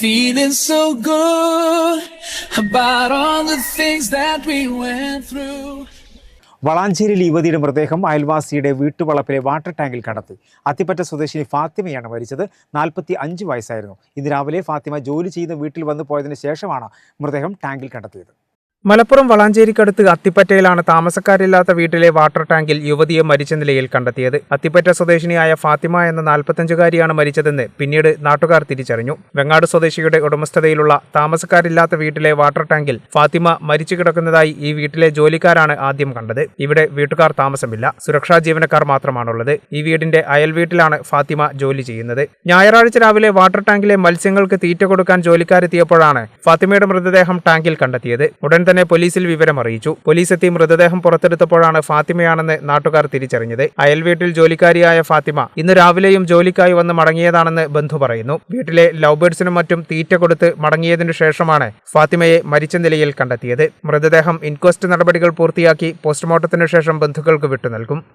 feeling so good about all the things that we went through. വളാഞ്ചേരിയിൽ യുവതിയുടെ മൃതദേഹം അയൽവാസിയുടെ വീട്ടുവളപ്പിലെ water ടാങ്കിൽ കണ്ടെത്തി. അത്തിപ്പറ്റ സ്വദേശിനി ഫാത്തിമയാണ് മരിച്ചത്. നാൽപ്പത്തി അഞ്ച് വയസ്സായിരുന്നു. ഇന്ന് രാവിലെ ഫാത്തിമ ജോലി ചെയ്യുന്ന വീട്ടിൽ വന്നു പോയതിനു ശേഷമാണ് മൃതദേഹം ടാങ്കിൽ കണ്ടെത്തിയത്. മലപ്പുറം വളാഞ്ചേരിക്കടുത്ത് അത്തിപ്പറ്റയിലാണ് താമസക്കാരില്ലാത്ത വീട്ടിലെ വാട്ടർ ടാങ്കിൽ യുവതിയെ മരിച്ച നിലയിൽ കണ്ടെത്തിയത്. അത്തിപ്പറ്റ സ്വദേശിനിയായ ഫാത്തിമ എന്ന നാൽപ്പത്തഞ്ചുകാരിയാണ് മരിച്ചതെന്ന് പിന്നീട് നാട്ടുകാർ തിരിച്ചറിഞ്ഞു. വെങ്ങാട് സ്വദേശിയുടെ ഉടമസ്ഥതയിലുള്ള താമസക്കാരില്ലാത്ത വീട്ടിലെ വാട്ടർ ടാങ്കിൽ ഫാത്തിമ മരിച്ചു കിടക്കുന്നതായി ഈ വീട്ടിലെ ജോലിക്കാരാണ് ആദ്യം കണ്ടത്. ഇവിടെ വീട്ടുകാർ താമസമില്ല. സുരക്ഷാ ജീവനക്കാർ മാത്രമാണുള്ളത്. ഈ വീടിന്റെ അയൽ വീട്ടിലാണ് ഫാത്തിമ ജോലി ചെയ്യുന്നത്. ഞായറാഴ്ച രാവിലെ വാട്ടർ ടാങ്കിലെ മത്സ്യങ്ങൾക്ക് തീറ്റ കൊടുക്കാൻ ജോലിക്കാരെത്തിയപ്പോഴാണ് ഫാത്തിമയുടെ മൃതദേഹം ടാങ്കിൽ കണ്ടെത്തിയത്. ഉടൻ തന്നെ പോലീസിൽ വിവരം അറിയിച്ചു. പോലീസ് എത്തി മൃതദേഹം പുറത്തെടുത്തപ്പോഴാണ് ഫാത്തിമയാണെന്ന് നാട്ടുകാർ തിരിച്ചറിഞ്ഞത്. അയൽവീട്ടിൽ ജോലിക്കാരിയായ ഫാത്തിമ ഇന്ന് രാവിലെയും ജോലിക്കായി വന്ന് മടങ്ങിയതാണെന്ന് ബന്ധു പറയുന്നു. വീട്ടിലെ ലവ് ബേഡ്സിനും മറ്റും തീറ്റ കൊടുത്ത് മടങ്ങിയതിനു ശേഷമാണ് ഫാത്തിമയെ മരിച്ച നിലയിൽ കണ്ടെത്തിയത്. മൃതദേഹം ഇൻക്വസ്റ്റ് നടപടികൾ പൂർത്തിയാക്കി പോസ്റ്റ്മോർട്ടത്തിനു ശേഷം ബന്ധുക്കൾക്ക് വിട്ടു നൽകും